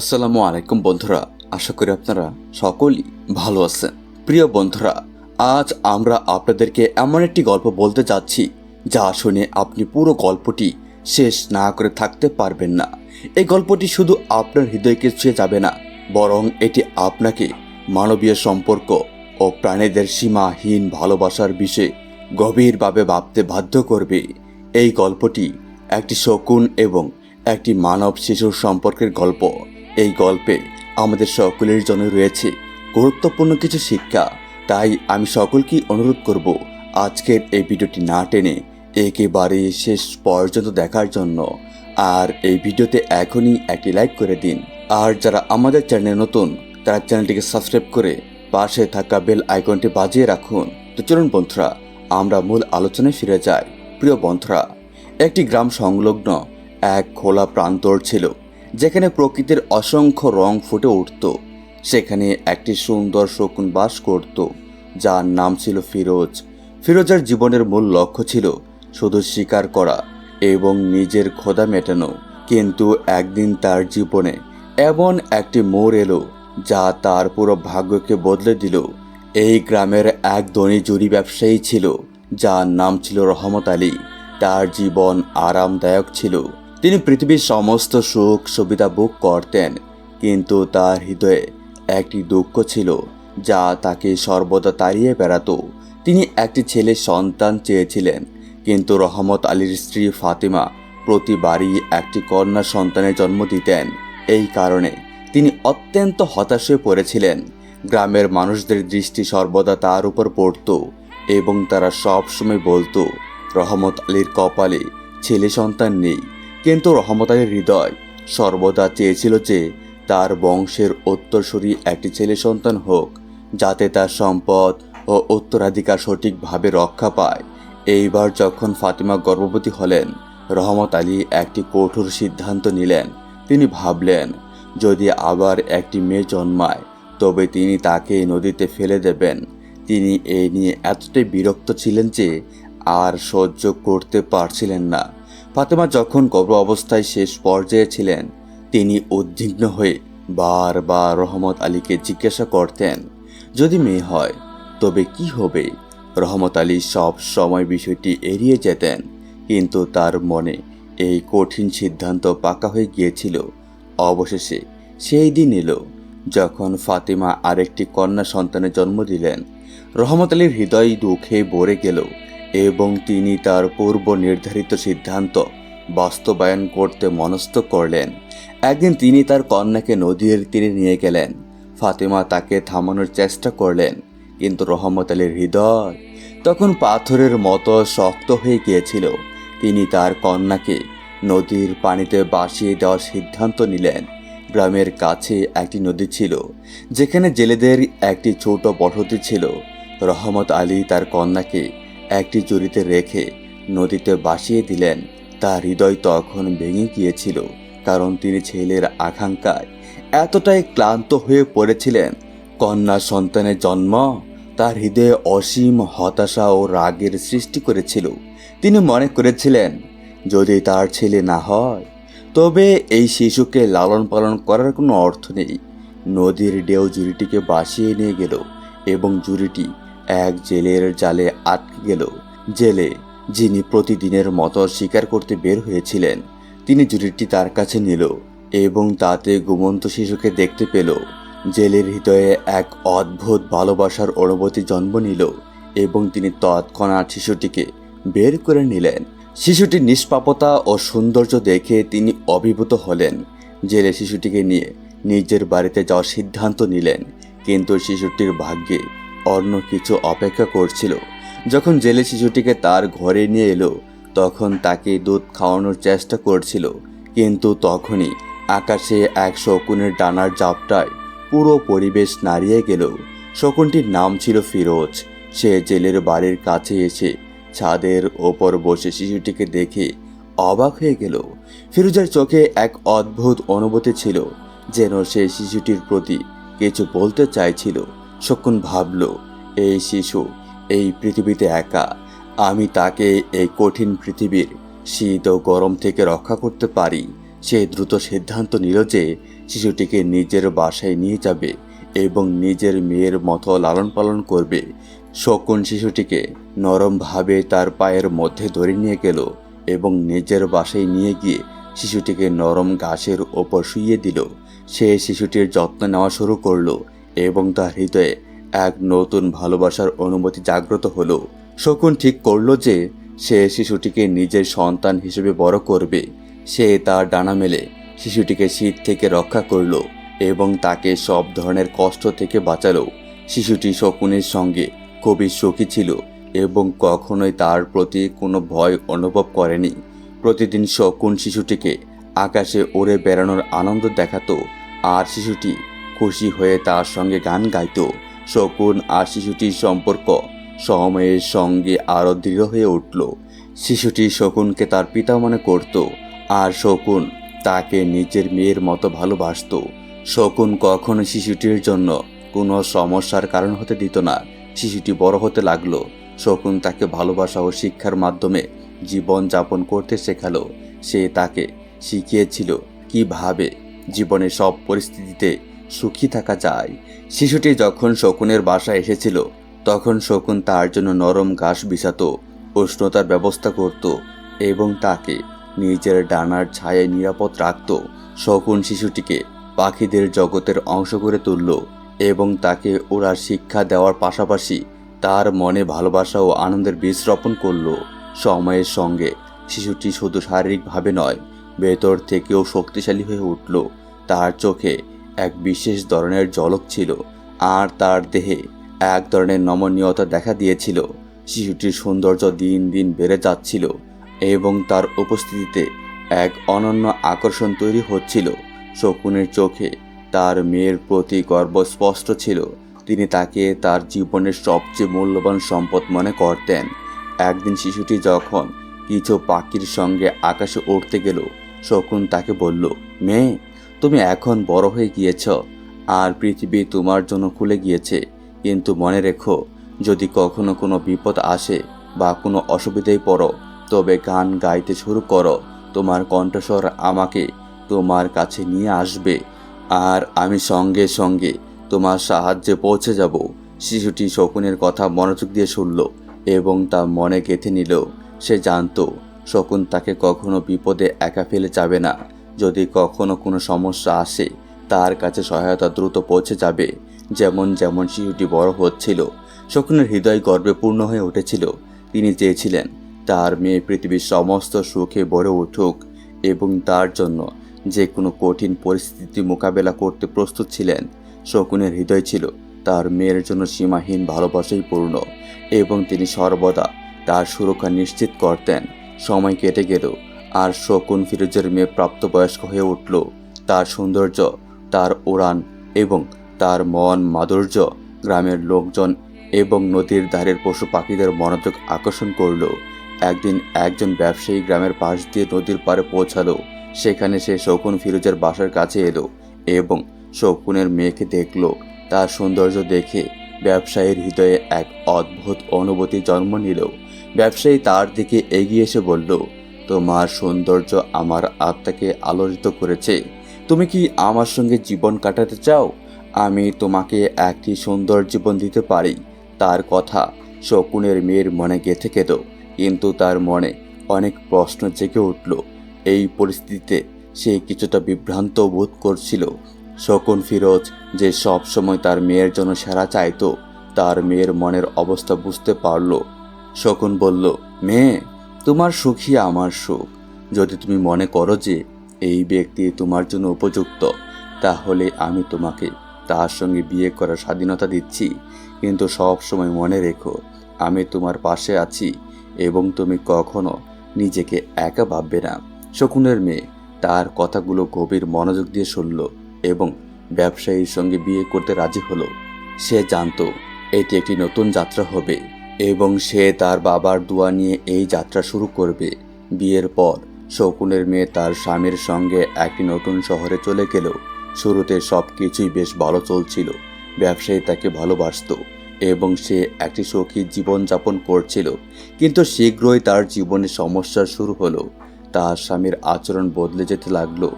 আসসালামু আলাইকুম বন্ধুরা, আশা করি আপনারা সকলেই ভালো আছেন। প্রিয় বন্ধুরা, আজ আমরা আপনাদেরকে এমন একটি গল্প বলতে যাচ্ছি, যা শুনে আপনি পুরো গল্পটি শেষ না করে থাকতে পারবেন না। এই গল্পটি শুধু আপনার হৃদয়কে ছুঁয়ে যাবে না, বরং এটি আপনাকে মানবীয় সম্পর্ক ও প্রাণীদের সীমাহীন ভালোবাসার বিষয়ে গভীরভাবে ভাবতে বাধ্য করবে। এই গল্পটি একটি শকুন এবং একটি মানব শিশুর সম্পর্কের গল্প। এই গল্পে আমাদের সকলের জন্য রয়েছে গুরুত্বপূর্ণ কিছু শিক্ষা। তাই আমি সকলকেই অনুরোধ করব আজকের এই ভিডিওটি না টেনে একেবারে শেষ পর্যন্ত দেখার জন্য। আর এই ভিডিওতে এখনই একটি লাইক করে দিন। আর যারা আমাদের চ্যানেলে নতুন, তারা চ্যানেলটিকে সাবস্ক্রাইব করে পাশে থাকা বেল আইকনটি বাজিয়ে রাখুন। তো চলুন বন্ধুরা, আমরা মূল আলোচনায় ফিরে যাই। প্রিয় বন্ধুরা, একটি গ্রাম সংলগ্ন এক খোলা প্রান্তর ছিল। যেখানে প্রকৃতির অসংখ্য রং ফুটে উঠত, সেখানে একটি সুন্দর শকুন বাস করত, যার নাম ছিল ফিরোজ। ফিরোজের জীবনের মূল লক্ষ্য ছিল শুধু শিকার করা এবং নিজের খোদা মেটানো। কিন্তু একদিন তার জীবনে এমন একটি মোড় এলো, যা তার পুরো ভাগ্যকে বদলে দিল। এই গ্রামের এক ধনী জুরি ব্যবসায়ী ছিল, যার নাম ছিল রহমত আলী। তার জীবন আরামদায়ক ছিল। তিনি পৃথিবীর সমস্ত সুখ সুবিধা ভোগ করতেন, কিন্তু তার হৃদয়ে একটি দুঃখ ছিল যা তাকে সর্বদা তাড়িয়ে বেড়াতো। তিনি একটি ছেলে সন্তান চেয়েছিলেন, কিন্তু রহমত আলীর স্ত্রী ফাতিমা প্রতিবারই একটি কন্যা সন্তানের জন্ম দিতেন। এই কারণে তিনি অত্যন্ত হতাশ হয়ে পড়েছিলেন। গ্রামের মানুষদের দৃষ্টি সর্বদা তার উপর পড়ত এবং তারা সবসময় বলতো, রহমত আলীর কপালে ছেলে সন্তান নেই। কিন্তু রহমত আলীর হৃদয়। সর্বদা চেয়েছিল যে তার বংশের উত্তরসূরি একটি ছেলে সন্তান হোক, যাতে তার সম্পদ ও উত্তরাধিকার সঠিকভাবে রক্ষা পায়। এইবার যখন ফাতিমা গর্ভবতী হলেন, রহমত আলী একটি কঠোর সিদ্ধান্ত নিলেন। তিনি ভাবলেন, যদি আবার একটি মেয়ে জন্মায়, তবে তিনি তাকে নদীতে ফেলে দেবেন। তিনি এই নিয়ে এতটাই বিরক্ত ছিলেন যে আর সহ্য করতে পারছিলেন না। ফাতেমা যখন গর্ভ অবস্থায় শেষ পর্যায়ে ছিলেন, তিনি উদ্বিগ্ন হয়ে বারবার রহমত আলীকে জিজ্ঞাসা করতেন, যদি মেয়ে হয়, তবে কি হবে? রহমত আলী সব সময় বিষয়টি এড়িয়ে যেতেন, কিন্তু তার মনে এই কঠিন সিদ্ধান্ত পাকা হয়ে গিয়েছিল। অবশেষে সেই দিন এলো, যখন ফাতিমা আরেকটি কন্যা সন্তানের জন্ম দিলেন। রহমত আলীর হৃদয় দুঃখে ভরে গেল। এবং তিনি তার পূর্ব নির্ধারিত সিদ্ধান্ত বাস্তবায়ন করতে মনস্থ করলেন। একদিন তিনি তার কন্যাকে নদীর তীরে নিয়ে গেলেন। ফাতেমা তাকে থামানোর চেষ্টা করলেন, কিন্তু রহমত আলীর হৃদয় তখন পাথরের মতো শক্ত হয়ে গিয়েছিল। তিনি তার কন্যাকে নদীর পানিতে বাসিয়ে দেওয়ার সিদ্ধান্ত নিলেন। গ্রামের কাছে একটি নদী ছিল, যেখানে জেলেদের একটি ছোট বসতি ছিল। রহমত আলী তার কন্যাকে একটি জড়িতে রেখে নদীতে বাসিয়ে দিলেন। তার হৃদয় তখন ভেঙে গিয়েছিল, কারণ তিনি ছেলের আকাঙ্ক্ষায় এতটাই ক্লান্ত হয়ে পড়েছিলেন। কন্যা সন্তানের জন্ম তার হৃদয়ে অসীম হতাশা ও রাগের সৃষ্টি করেছিল। তিনি মনে করেছিলেন, যদি তার ছেলে না হয়, তবে এই শিশুকে লালন পালন করার কোনো অর্থ নেই। নদীর ডেউ জুড়িটিকে বাসিয়ে নিয়ে গেল এবং জুড়িটি এক জেলের জালে আটকে গেল। জেলে, যিনি প্রতিদিনের মতো শিকার করতে বের হয়েছিলেন, তিনি জুড়িটি তার কাছে নিল এবং তাতে ঘুমন্ত শিশুকে দেখতে পেল। জেলের হৃদয়ে এক অদ্ভুত ভালোবাসার অনুভূতি জন্ম নিল এবং তিনি তৎক্ষণাৎ শিশুটিকে বের করে নিলেন। শিশুটির নিষ্পাপতা ও সৌন্দর্য দেখে তিনি অভিভূত হলেন। জেলে শিশুটিকে নিয়ে নিজের বাড়িতে যাওয়ার সিদ্ধান্ত নিলেন, কিন্তু শিশুটির ভাগ্যে অন্য কিছু অপেক্ষা করছিল। যখন জেলে শিশুটিকে তার ঘরে নিয়ে এলো, তখন তাকে দুধ খাওয়ানোর চেষ্টা করছিল। কিন্তু তখনই আকাশে এক শকুনের ডানার জাপটায় পুরো পরিবেশ নাড়িয়ে গেল। শকুনটির নাম ছিল ফিরোজ। সে জেলের বাড়ির কাছে এসে ছাদের ওপর বসে শিশুটিকে দেখে অবাক হয়ে গেল। ফিরোজের চোখে এক অদ্ভুত অনুভূতি ছিল, যেন সে শিশুটির প্রতি কিছু বলতে চাইছিল। শকুন ভাবল, এই শিশু, এই পৃথিবীতে একা। আমি তাকে এই কঠিন পৃথিবীর শীত ও গরম থেকে রক্ষা করতে পারি। সে দ্রুত সিদ্ধান্ত নিল যে শিশুটিকে নিজের বাসায় নিয়ে যাবে এবং নিজের মেয়ের মতো লালন পালন করবে। শকুন শিশুটিকে নরমভাবে তার পায়ের মধ্যে ধরে নিয়ে গেল এবং নিজের বাসায় নিয়ে গিয়ে শিশুটিকে নরম ঘাসের ওপর শুইয়ে দিল। সে শিশুটির যত্ন নেওয়া শুরু করল এবং তার হৃদয়ে এক নতুন ভালোবাসার অনুমতি জাগ্রত হলো। শকুন ঠিক করল যে, সে শিশুটিকে নিজের সন্তান হিসেবে বড় করবে। সে তার ডানা মেলে শিশুটিকে শীত থেকে রক্ষা করল এবং তাকে সব ধরনের কষ্ট থেকে বাঁচালো। শিশুটি শকুনের সঙ্গে খুবই সুখী ছিল এবং কখনোই তার প্রতি কোনো ভয় অনুভব করেনি। প্রতিদিন শকুন শিশুটিকে আকাশে উড়ে বেড়ানোর আনন্দ দেখাতো, আর শিশুটি খুশি হয়ে তার সঙ্গে গান গাইত। শকুন আর শিশুটির সম্পর্ক সময়ের সঙ্গে আরও দৃঢ় হয়ে উঠল। শিশুটি শকুনকে তার পিতা মনে করত আর শকুন তাকে নিজের মেয়ের মতো ভালোবাসত। শকুন কখনো শিশুটির জন্য কোনো সমস্যার কারণ হতে দিত না। শিশুটি বড় হতে লাগল। শকুন তাকে ভালোবাসা ও শিক্ষার মাধ্যমে জীবন যাপন করতে শেখালো। সে তাকে শিখিয়েছিল কীভাবে জীবনের সব পরিস্থিতিতে সুখী থাকা যায়। শিশুটি যখন শকুনের বাসায় এসেছিল, তখন শকুন তার জন্য নরম ঘাস বিছাতো, উষ্ণতার ব্যবস্থা করত এবং তাকে নিজের ডানার ছায়ায় নিরাপদ রাখত। শকুন শিশুটিকে পাখিদের জগতের অংশ করে তুলল এবং তাকে ওরা শিক্ষা দেওয়ার পাশাপাশি তার মনে ভালোবাসা ও আনন্দের বীজ রোপণ করল। সময়ের সঙ্গে শিশুটি শুধু শারীরিকভাবে নয়, ভেতর থেকেও শক্তিশালী হয়ে উঠল। তার চোখে এক বিশেষ ধরনের ঝলক ছিল আর তার দেহে এক ধরনের নমনীয়তা দেখা দিয়েছিল। শিশুটির সৌন্দর্য দিন দিন বেড়ে যাচ্ছিল এবং তার উপস্থিতিতে এক অনন্য আকর্ষণ তৈরি হচ্ছিল। শকুনের চোখে তার মেয়ের প্রতি গর্ব স্পষ্ট ছিল। তিনি তাকে তার জীবনের সবচেয়ে মূল্যবান সম্পদ মনে করতেন। একদিন শিশুটি যখন কিছু পাখির সঙ্গে আকাশে উঠতে গেল, শকুন তাকে বলল, মেয়ে তুমি এখন বড় হয়ে গিয়েছ, আর পৃথিবী তোমার জন্য খুলে গিয়েছে। কিন্তু মনে রেখো, যদি কখনো কোনো বিপদ আসে বা কোনো অসুবিধায় পড়ো, তবে গান গাইতে শুরু করো। তোমার কণ্ঠস্বর আমাকে তোমার কাছে নিয়ে আসবে, আর আমি সঙ্গে সঙ্গে তোমার সাহায্যে পৌঁছে যাব। শিশুটি শকুনের কথা মনোযোগ দিয়ে শুনল এবং তা মনে গেঁথে নিল। সে জানতো, শকুন তাকে কখনো বিপদে একা ফেলে যাবে না। যদি কখনো কোনো সমস্যা আসে, তার কাছে সহায়তা দ্রুত পৌঁছে যাবে। যেমন যেমন শিশুটি বড় হচ্ছিল, শকুনের হৃদয় গর্বে পূর্ণ হয়ে উঠেছিল। তিনি চেয়েছিলেন, তার মেয়ে পৃথিবীর সমস্ত সুখে বড়ে উঠুক এবং তার জন্য যে কোনো কঠিন পরিস্থিতি মোকাবেলা করতে প্রস্তুত ছিলেন। শকুনের হৃদয় ছিল, তার মেয়ের জন্য সীমাহীন ভালোবাসাই পূর্ণ এবং তিনি সর্বদা তার সুরক্ষা নিশ্চিত করতেন। সময় কেটে গেল আর শকুন ফিরোজের মেয়ে প্রাপ্তবয়স্ক হয়ে উঠল। তার সৌন্দর্য, তার উড়ান এবং তার মন মাধুর্য গ্রামের লোকজন এবং নদীর ধারের পশু পাখিদের মনোযোগ আকর্ষণ করল। একদিন একজন ব্যবসায়ী গ্রামের পাশ দিয়ে নদীর পাড়ে পৌঁছালো। সেখানে সে শকুন ফিরোজের বাসার কাছে এলো এবং শকুনের মেয়েকে দেখল। তার সৌন্দর্য দেখে ব্যবসায়ীর হৃদয়ে এক অদ্ভুত অনুভূতি জন্ম নিল। ব্যবসায়ী তার দিকে এগিয়ে এসে বলল তোমার সৌন্দর্য আমার আত্মাকে আলোড়িত করেছে। তুমি কি আমার সঙ্গে জীবন কাটাতে চাও? আমি তোমাকে একটি সুন্দর জীবন দিতে পারি। তার কথা শকুনের মেয়ের মনে গেঁথে গেল কিন্তু তার মনে অনেক প্রশ্ন জেগে উঠল। এই পরিস্থিতিতে সে কিছুটা বিভ্রান্ত বোধ করছিল। শকুন ফিরোজ যে সব সময় তার মেয়ের জন্য সেরা চাইতো, তার মেয়ের মনের অবস্থা বুঝতে পারল। শকুন বলল, মেয়ে তোমার সুখী আমার সুখ। যদি তুমি মনে করো যে এই ব্যক্তি তোমার জন্য উপযুক্ত, তাহলে আমি তোমাকে তার সঙ্গে বিয়ে করার স্বাধীনতা দিচ্ছি। কিন্তু সব সময় মনে রেখো, আমি তোমার পাশে আছি এবং তুমি কখনো নিজেকে একা ভাববে না। শকুনের মেয়ে তার কথাগুলো গভীর মনোযোগ দিয়ে শুনল এবং ব্যবসায়ীর সঙ্গে বিয়ে করতে রাজি হলো। সে জানতো, এটি একটি নতুন যাত্রা হবে। এবং সে তার বাবার দোয়া নিয়ে এই যাত্রা শুরু করবে। বিয়ের পর, শকুনের মেয়ে তার স্বামীর সঙ্গে একটি নতুন শহরে চলে গেল। শুরুতে সব কিছুই বেশ ভালো চলছিল। ব্যবসায়ী তাকে ভালোবাসতো এবং সে একটি সুখী জীবনযাপন করছিল। কিন্তু শীঘ্রই তার জীবনে সমস্যা শুরু হলো। তার স্বামীর আচরণ বদলে যেতে লাগল।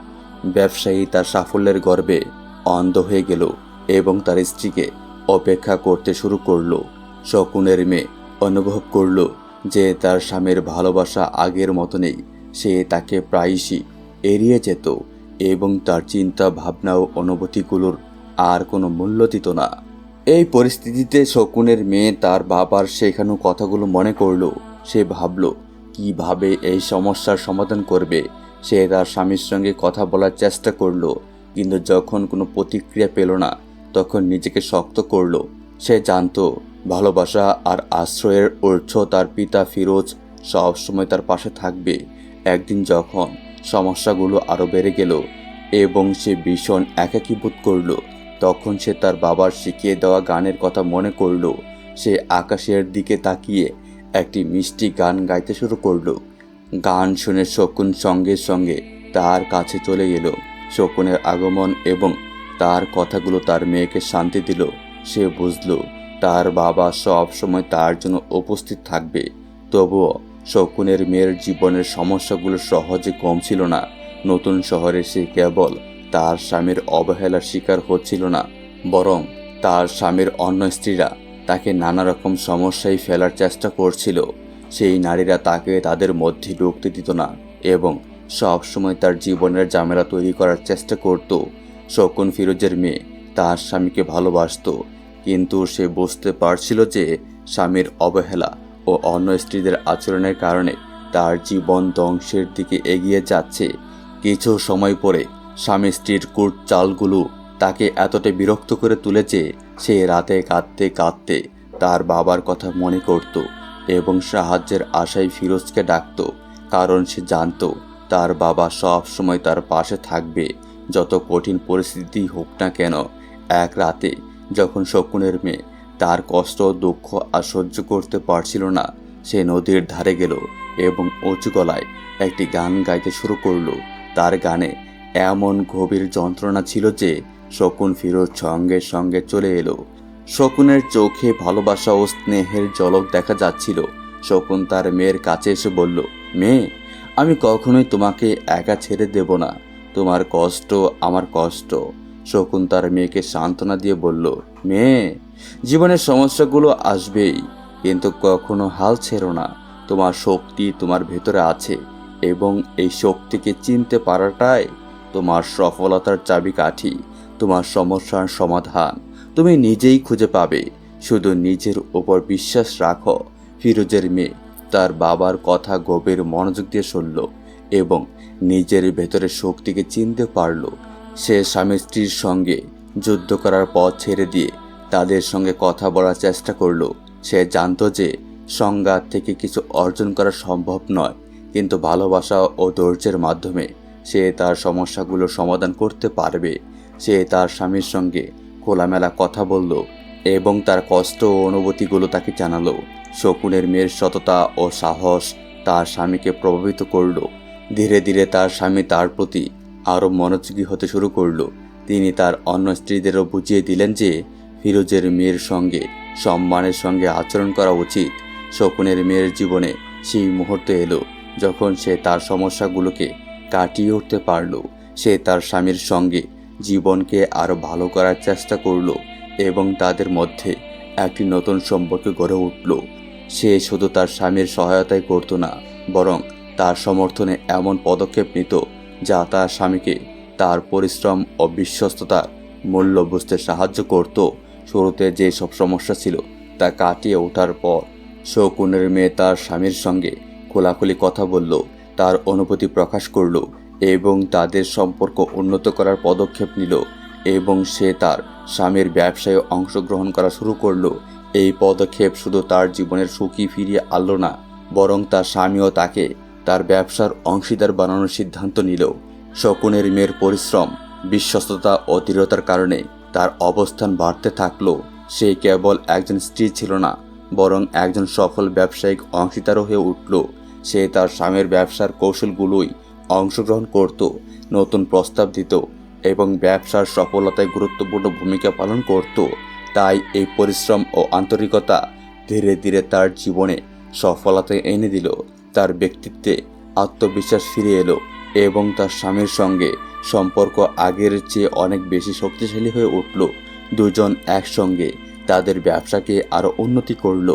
ব্যবসায়ী তার সাফল্যের গর্বে অন্ধ হয়ে গেল এবং তার স্ত্রীকে অপেক্ষা করতে শুরু করল। শকুনের মেয়ে অনুভব করল যে তার স্বামীর ভালোবাসা আগের মতো নেই সে তাকে প্রায়শই এড়িয়ে যেত এবং তার চিন্তা ভাবনা ও অনুভূতিগুলোর আর কোনো মূল্য দিত না। এই পরিস্থিতিতে শকুনের মেয়ে তার বাবার শেখানো কথাগুলো মনে করল। সে ভাবলো, কীভাবে এই সমস্যার সমাধান করবে? সে তার স্বামীর সঙ্গে কথা বলার চেষ্টা করল, কিন্তু যখন কোনো প্রতিক্রিয়া পেল না, তখন নিজেকে শক্ত করল। সে জানতো ভালোবাসা আর আশ্রয়ের উৎস তার পিতা ফিরোজ সবসময় তার পাশে থাকবে। একদিন যখন সমস্যাগুলো আরও বেড়ে গেল এবং সে ভীষণ একাকী বোধ করল, তখন সে তার বাবার শিখিয়ে দেওয়া গানের কথা মনে করল। সে আকাশের দিকে তাকিয়ে একটি মিষ্টি গান গাইতে শুরু করল। গান শুনে শকুন সঙ্গে সঙ্গে তার কাছে চলে এলো। শকুনের আগমন এবং তার কথাগুলো তার মেয়েকে শান্তি দিল। সে বুঝলো তার বাবা সব সময় তার জন্য উপস্থিত থাকবে। তবুও শকুনের মেয়ের জীবনের সমস্যাগুলো সহজে কম ছিল না। নতুন শহরে সে কেবল তার স্বামীর অবহেলার শিকার হচ্ছিল না, বরং তার স্বামীর অন্য স্ত্রীরা তাকে নানা রকম সমস্যায় ফেলার চেষ্টা করছিল। সেই নারীরা তাকে তাদের মধ্যে ঢুকতে দিত না এবং সব সময় তার জীবনের ঝামেলা তৈরি করার চেষ্টা করত। শকুন ফিরোজের মেয়ে তার স্বামীকে ভালোবাসতো কিন্তু সে বুঝতে পারছিল যে স্বামীর অবহেলা ও অন্য স্ত্রীদের আচরণের কারণে তার জীবন ধ্বংসের দিকে এগিয়ে যাচ্ছে। কিছু সময় পরে স্বামী স্ত্রীর কুট চালগুলো তাকে এতটাই বিরক্ত করে তুলেছে সে রাতে কাঁদতে কাঁদতে তার বাবার কথা মনে করত এবং সাহায্যের আশায় ফিরোজকে ডাকত, কারণ সে জানতো তার বাবা সব সময় তার পাশে থাকবে। যত কঠিন পরিস্থিতি হোক না কেন, এক রাতে যখন শকুনের মেয়ে তার কষ্ট, দুঃখ আর সহ্য করতে পারছিল না, সে নদীর ধারে গেল এবং উঁচু গলায় একটি গান গাইতে শুরু করল। তার গানে এমন গভীর যন্ত্রণা ছিল যে শকুন ফিরোজ সঙ্গে সঙ্গে চলে এলো। শকুনের চোখে ভালোবাসা ও স্নেহের ঝলক দেখা যাচ্ছিল। শকুন তার মেয়ের কাছে এসে বলল, মেয়ে, আমি কখনোই তোমাকে একা ছেড়ে দেব না। তোমার কষ্ট আমার কষ্ট। শকুন তার মেয়েকে সান্ত্বনা দিয়ে বলল, মেয়ে, জীবনের সমস্যাগুলো আসবেই, কিন্তু কখনো হাল ছেড়ো না। তোমার শক্তি তোমার ভেতরে আছে এবং এই শক্তিকে চিনতে পারাটাই তোমার সফলতার চাবিকাঠি। তোমার সমস্যার সমাধান তুমি নিজেই খুঁজে পাবে। শুধু নিজের ওপর বিশ্বাস রাখো। ফিরোজের মেয়ে তার বাবার কথা গভীর মনোযোগ দিয়ে শুনল এবং নিজের ভেতরে শক্তিকে চিনতে পারল। সে স্বামী স্ত্রীর সঙ্গে যুদ্ধ করার পথ ছেড়ে দিয়ে তাদের সঙ্গে কথা বলার চেষ্টা করল। সে জানতো যে সংঘাত থেকে কিছু অর্জন করা সম্ভব নয়, কিন্তু ভালোবাসা ও ধৈর্যের মাধ্যমে সে তার সমস্যাগুলো সমাধান করতে পারবে। সে তার স্বামীর সঙ্গে খোলামেলা কথা বলল এবং তার কষ্ট ও অনুভূতিগুলো তাকে জানালো। শকুনের মেয়ের সততা ও সাহস তার স্বামীকে প্রভাবিত করল। ধীরে ধীরে তার স্বামী তার প্রতি আরও মনোযোগী হতে শুরু করল। তিনি তার অন্য স্ত্রীদেরও বুঝিয়ে দিলেন যে, ফিরোজের মেয়ের সঙ্গে, সম্মানের সঙ্গে আচরণ করা উচিত। শকুনের মেয়ের জীবনে সেই মুহূর্ত এলো যখন সে তার সমস্যাগুলোকে কাটিয়ে উঠতে পারল। সে তার স্বামীর সঙ্গে জীবনকে আরও ভালো করার চেষ্টা করল এবং তাদের মধ্যে একটি নতুন সম্পর্ক গড়ে উঠল। সে শুধু তার স্বামীর সহায়তাই করতো না, বরং তার সমর্থনে এমন পদক্ষেপ নিত যা তার স্বামীকে তার পরিশ্রম ও বিশ্বস্ততার মূল্য বুঝতে সাহায্য করত। শুরুতে যে সব সমস্যা ছিল তা কাটিয়ে ওঠার পর শকুনের মেয়ে তার স্বামীর সঙ্গে খোলাখুলি কথা বলল, তার অনুভূতি প্রকাশ করল এবং তাদের সম্পর্ক উন্নত করার পদক্ষেপ নিল এবং সে তার স্বামীর ব্যবসায় অংশগ্রহণ করা শুরু করল। এই পদক্ষেপ শুধু তার জীবনের সুখী ফিরিয়ে আনলো না, বরং তার স্বামীও তাকে তার ব্যবসার অংশীদার বানানোর সিদ্ধান্ত নিল শকুনের মেয়ের পরিশ্রম, বিশ্বস্ততা ও দৃঢ়তার কারণে তার অবস্থান বাড়তে থাকল। সে কেবল একজন স্ত্রী ছিল না, বরং একজন সফল ব্যবসায়িক অংশীদারও হয়ে উঠল। সে তার স্বামীর ব্যবসার কৌশলগুলোই অংশগ্রহণ করত, নতুন প্রস্তাব দিত এবং ব্যবসার সফলতায় গুরুত্বপূর্ণ ভূমিকা পালন করত। তাই এই পরিশ্রম ও আন্তরিকতা ধীরে ধীরে তার জীবনে সফলতা এনে দিল। তার ব্যক্তিত্বে আত্মবিশ্বাস ফিরে এলো এবং তার স্বামীর সঙ্গে সম্পর্ক আগের চেয়ে অনেক বেশি শক্তিশালী হয়ে উঠল। দুজন একসঙ্গে তাদের ব্যবসাকে আরও উন্নতি করল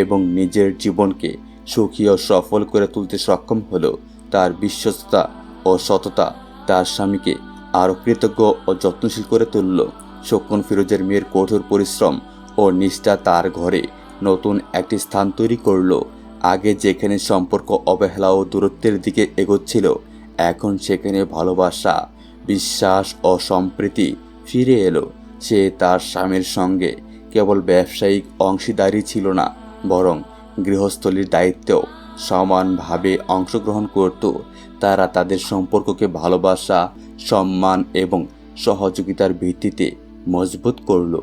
এবং নিজের জীবনকে সুখী ও সফল করে তুলতে সক্ষম হলো। তার বিশ্বস্ততা ও সততা তার স্বামীকে আরও কৃতজ্ঞ ও যত্নশীল করে তুলল। শকুন ফিরোজের মেয়ের কঠোর পরিশ্রম ও নিষ্ঠা তার ঘরে নতুন একটি স্থান তৈরি করল। আগে যেখানে সম্পর্ক অবহেলা ও দূরত্বের দিকে এগোচ্ছিল, এখন সেখানে ভালোবাসা, বিশ্বাস ও সম্প্রীতি ফিরে এলো। সে তার স্বামীর সঙ্গে কেবল ব্যবসায়িক অংশীদারি ছিল না, বরং গৃহস্থলীর দায়িত্বেও সমানভাবে অংশগ্রহণ করত। তারা তাদের সম্পর্ককে ভালোবাসা, সম্মান এবং সহযোগিতার ভিত্তিতে মজবুত করল,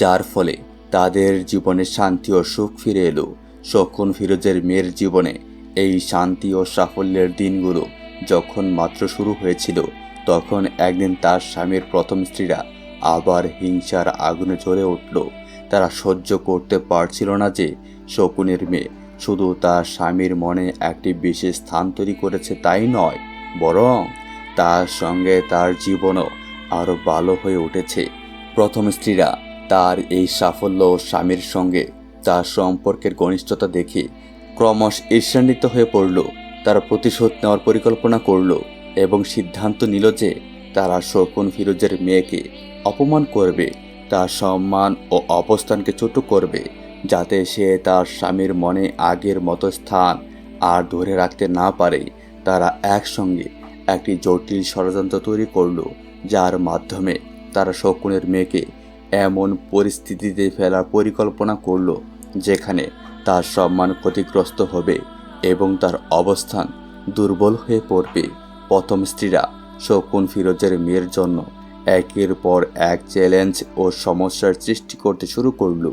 যার ফলে তাদের জীবনে শান্তি ও সুখ ফিরে এলো। শকুন ফিরোজের মেয়ের জীবনে এই শান্তি ও সাফল্যের দিনগুলো যখন মাত্র শুরু হয়েছিল, তখন একদিন তার স্বামীর প্রথম স্ত্রীরা আবার হিংসার আগুনে জ্বলে উঠল। তারা সহ্য করতে পারছিল না যে শকুনের মেয়ে শুধু তার স্বামীর মনে একটি বিশেষ স্থান তৈরি করেছে তাই নয়, বরং তার সঙ্গে তার জীবনও আরও ভালো হয়ে উঠেছে। প্রথম স্ত্রীরা তার এই সাফল্য স্বামীর সঙ্গে তার সম্পর্কের ঘনিষ্ঠতা দেখে ক্রমশ ঈর্ষান্বিত হয়ে পড়ল। তারা প্রতিশোধ নেওয়ার পরিকল্পনা করল এবং সিদ্ধান্ত নিল যে তারা শকুন ফিরোজের মেয়েকে অপমান করবে, তার সম্মান ও অবস্থানকে ছোট করবে, যাতে সে তার স্বামীর মনে আগের মতো স্থান আর ধরে রাখতে না পারে। তারা একসঙ্গে একটি জটিল ষড়যন্ত্র তৈরি করল, যার মাধ্যমে তারা শকুনের মেয়েকে এমন পরিস্থিতিতে ফেলার পরিকল্পনা করল যেখানে তার সম্মান ক্ষতিগ্রস্ত হবে এবং তার অবস্থান দুর্বল হয়ে পড়বে। প্রথম স্ত্রীরা শকুন ফিরোজের মেয়ের জন্য একের পর এক চ্যালেঞ্জ ও সমস্যার সৃষ্টি করতে শুরু করল।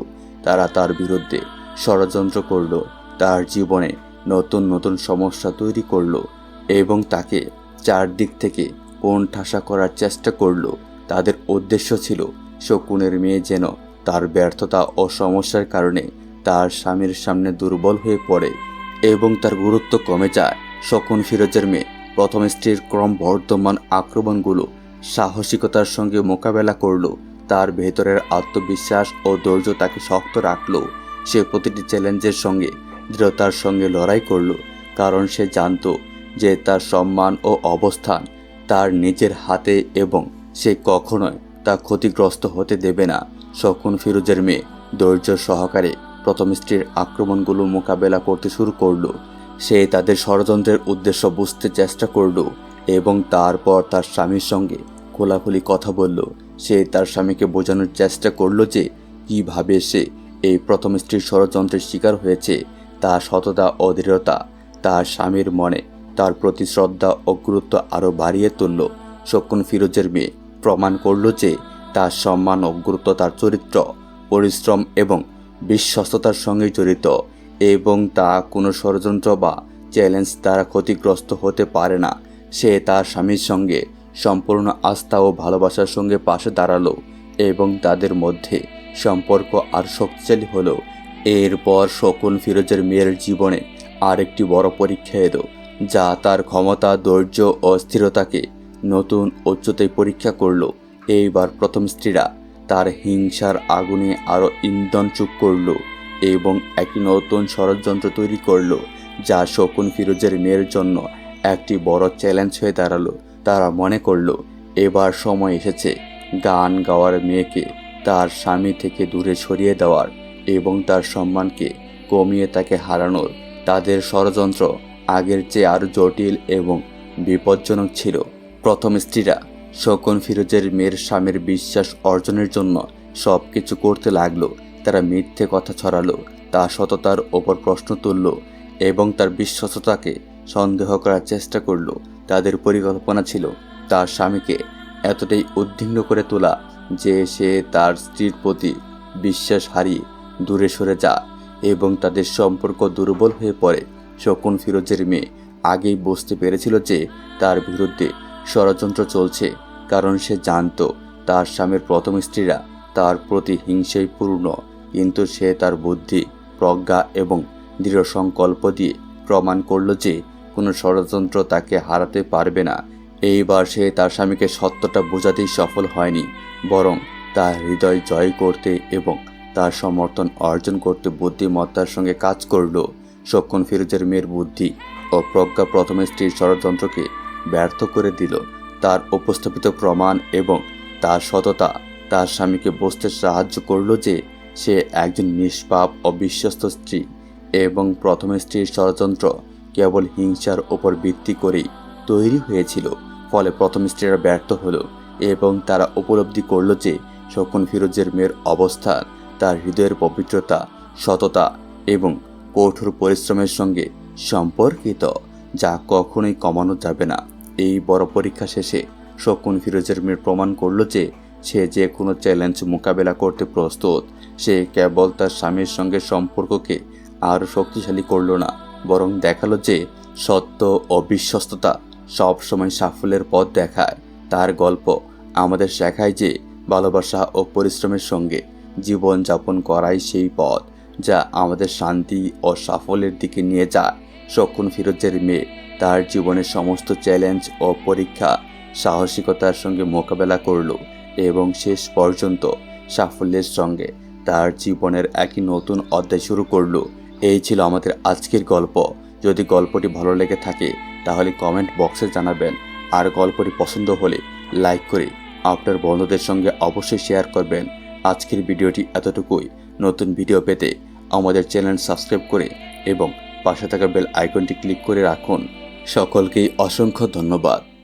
তারা তার বিরুদ্ধে ষড়যন্ত্র করল, তার জীবনে নতুন নতুন সমস্যা তৈরি করল এবং তাকে চারদিক থেকে কোণঠাসা করার চেষ্টা করল। তাদের উদ্দেশ্য ছিল শকুনের মেয়ে যেন তার ব্যর্থতা ও সমস্যার কারণে তার স্বামীর সামনে দুর্বল হয়ে পড়ে এবং তার গুরুত্ব কমে যায়। শকুন ফিরোজের মেয়ে, প্রথম স্ত্রীর ক্রম বর্ধমান আক্রমণগুলো সাহসিকতার সঙ্গে মোকাবেলা করল, তার ভেতরের আত্মবিশ্বাস ও ধৈর্য তাকে শক্ত রাখল। সে প্রতিটি চ্যালেঞ্জের সঙ্গে, দৃঢ়তার সঙ্গে লড়াই করল, কারণ সে জানতো যে তার সম্মান ও অবস্থান তার নিজের হাতে এবং সে কখনোই তা ক্ষতিগ্রস্ত হতে দেবে না। শকুন ফিরোজের মেয়ে, ধৈর্য সহকারে প্রথম স্ত্রীর আক্রমণগুলো মোকাবেলা করতে শুরু করল। সে তাদের ষড়যন্ত্রের উদ্দেশ্য বুঝতে চেষ্টা করল এবং তারপর তার স্বামীর সঙ্গে খোলাখুলি কথা বলল। সে তার স্বামীকে বোঝানোর চেষ্টা করল যে কীভাবে সে এই প্রথম স্ত্রীর ষড়যন্ত্রের শিকার হয়েছে, তার সততা ও দৃঢ়তা তার স্বামীর মনে, তার প্রতি শ্রদ্ধা ও গুরুত্ব আরও বাড়িয়ে তুলল। শকুন ফিরোজের মেয়ে প্রমাণ করল যে তার সম্মান ও গুরুত্ব তার চরিত্র, পরিশ্রম এবং বিশ্বস্ততার সঙ্গে জড়িত এবং তা কোনো ষড়যন্ত্র বা চ্যালেঞ্জ দ্বারা ক্ষতিগ্রস্ত হতে পারে না। সে তার স্বামীর সঙ্গে সম্পূর্ণ আস্থা ও ভালোবাসার সঙ্গে পাশে দাঁড়াল এবং তাদের মধ্যে সম্পর্ক আর শক্তিশালী হলো। এরপর শকুন ফিরোজের মেয়ের জীবনে আরেকটি বড় পরীক্ষা এলো, যা তার ক্ষমতা, ধৈর্য ও স্থিরতাকে নতুন উচ্চতায় পরীক্ষা করল। এইবার প্রথম স্ত্রীরা তার হিংসার আগুনে আরও ইন্ধন চুপ করল এবং একটি নতুন ষড়যন্ত্র তৈরি করল, যা শকুন ফিরোজের মেয়ের জন্য একটি বড় চ্যালেঞ্জ হয়ে দাঁড়াল। তারা মনে করল, এবার সময় এসেছে গান গাওয়ার মেয়েকে তার স্বামী থেকে দূরে সরিয়ে দেওয়ার এবং তার সম্মানকে কমিয়ে তাকে হারানোর। তাদের ষড়যন্ত্র আগের চেয়ে আরও জটিল এবং বিপজ্জনক ছিল। প্রথম স্ত্রীরা শকুন ফিরোজের মেয়ের স্বামীর বিশ্বাস অর্জনের জন্য সব কিছু করতে লাগল। তারা মিথ্যে কথা ছড়ালো, তা সততার ওপর প্রশ্ন তুলল এবং তার বিশ্বস্ততাকে সন্দেহ করার চেষ্টা করল। তাদের পরিকল্পনা ছিল তার স্বামীকে এতটাই উদ্বিগ্ন করে তোলা যে সে তার স্ত্রীর প্রতি বিশ্বাস হারিয়ে দূরে সরে যা এবং তাদের সম্পর্ক দুর্বল হয়ে পড়ে। শকুন ফিরোজের মেয়ে আগেই বুঝতে পেরেছিল যে তার বিরুদ্ধে ষড়যন্ত্র চলছে। কারণ সে জানত তার স্বামীর প্রথম স্ত্রীরা তার প্রতি হিংসায় পূর্ণ, কিন্তু সে তার বুদ্ধি, প্রজ্ঞা এবং দৃঢ় সংকল্প দিয়ে প্রমাণ করল যে কোনো ষড়যন্ত্র তাকে হারাতে পারবে না। এইবার সে তার স্বামীকে সত্যটা বোঝাতেই সফল হয়নি, বরং তার হৃদয় জয় করতে এবং তার সমর্থন অর্জন করতে বুদ্ধিমত্তার সঙ্গে কাজ করল। সক্ষণ ফিরোজের মেয়ের বুদ্ধি ও প্রজ্ঞা প্রথমে স্ত্রীর ষড়যন্ত্রকে ব্যর্থ করে দিল। তার উপস্থাপিত প্রমাণ এবং তার সততা তার স্বামীকে বুঝতে সাহায্য করল যে সে একজন নিষ্পাপ ও বিশ্বস্ত স্ত্রী এবং প্রথম স্ত্রীর ষড়যন্ত্র কেবল হিংসার ওপর ভিত্তি করেই তৈরি হয়েছিল, ফলে প্রথম স্ত্রীরা ব্যর্থ হলো এবং তারা উপলব্ধি করল যে শকুন ফিরোজের মেয়ের অবস্থান তার হৃদয়ের পবিত্রতা, সততা এবং কঠোর পরিশ্রমের সঙ্গে সম্পর্কিত, যা কখনোই কমানো যাবে না। এই বড় পরীক্ষা শেষে শকুন ফিরোজের মেয়ের প্রমাণ করল যে সে যে কোনো চ্যালেঞ্জ মোকাবেলা করতে প্রস্তুত, সে কেবল তার স্বামীর সঙ্গে সম্পর্ককে আরও শক্তিশালী করল না, বরং দেখাল যে সত্য ও বিশ্বস্ততা সবসময় সাফল্যের পথ দেখায়। তার গল্প আমাদের শেখায় যে ভালোবাসা ও পরিশ্রমের সঙ্গে জীবন যাপন করাই সেই পথ যা আমাদের শান্তি ও সাফল্যের দিকে নিয়ে যায়। শকুন ফিরোজের মেয়ে। তার জীবনের সমস্ত চ্যালেঞ্জ ও পরীক্ষা সাহসিকতার সঙ্গে মোকাবেলা করল এবং শেষ পর্যন্ত সাফল্যের সঙ্গে তার জীবনের একই নতুন অধ্যায় শুরু করল। এই ছিল আমাদের আজকের গল্প। যদি গল্পটি ভালো লেগে থাকে, তাহলে কমেন্ট বক্সে জানাবেন। আর গল্পটি পছন্দ হলে লাইক করে আপনার বন্ধুদের সঙ্গে অবশ্যই শেয়ার করবেন। আজকের ভিডিওটি এতটুকুই। নতুন ভিডিও পেতে আমাদের চ্যানেল সাবস্ক্রাইব করে এবং পাশে থাকা বেল আইকনটি ক্লিক করে রাখুন। সকলকেই অসংখ্য ধন্যবাদ।